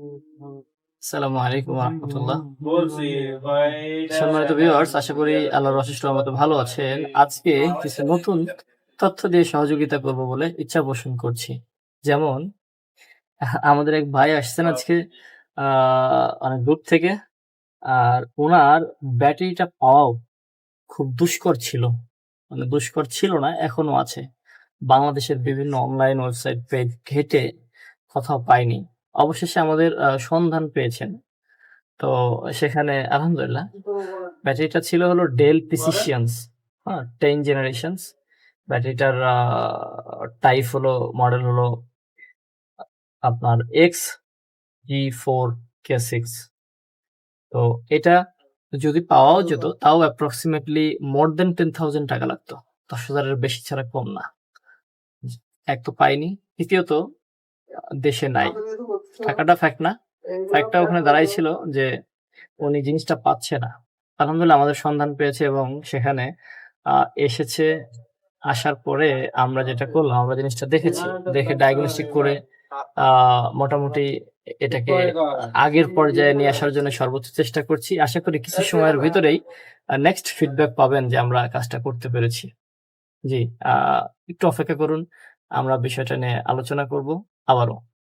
আসসালামু আলাইকুম রহমতুল্লাহ। বলছি সম্মানিত ভিউয়ার্স আশা করি আল্লাহর অশেষ রহমতে ভালো আছেন। আজকে কিছু নতুন তথ্য দিয়ে সহযোগিতা করব বলে ইচ্ছা পোষণ করছি। যেমন আমাদের এক ভাই আসছেন আজকে আহ অনেক দূর থেকে আর ওনার ব্যাটারিটা পাওয়াও খুব দুষ্কর ছিল। মানে দুষ্কর ছিল না এখনও আছে। বাংলাদেশের বিভিন্ন অনলাইন ওয়েবসাইট পেজ ঘেটে কোথাও পাইনি। অবশেষে আমাদের সন্ধান পেয়েছেন। তো সেখানে আলহামদুলিল্লাহ ব্যাটারিটা ছিল হলো ডেল প্রিসিশিয়ানস হ্যাঁ টেন জেনারেশনস ব্যাটারিটার টাইপ হলো মডেল হলো আপনার X G four K six তো এটা যদি পাওয়াও যেত, তাও approximately more than ten thousand টাকা লাগতো। দশ হাজারের বেশি ছাড়া কম না। এক তো পাইনি, দ্বিতীয়ত, দেশে নাই। টাকাটা ফ্যাক্ট না। ফ্যাক্টটা ওখানে দাঁড়াই ছিল যে উনি জিনিসটা পাচ্ছে না। আলহামদুলিল্লাহ আমাদের সন্ধান পেয়েছে এবং সেখানে এসেছে আসার পরে আমরা যেটা করলাম আমরা জিনিসটা দেখেছি। দেখে ডায়াগনস্টিক করে মোটামুটি এটাকে আগের পর্যায়ে নিয়ে আসার জন্য সর্বোচ্চ চেষ্টা করছি। আশা করি কিছু সময়ের ভিতরেই নেক্সট ফিডব্যাক পাবেন যে আমরা কাজটা করতে পেরেছি। জি আহ, একটু অপেক্ষা করুন আমরা বিষয়টা নিয়ে আলোচনা করব আবারও।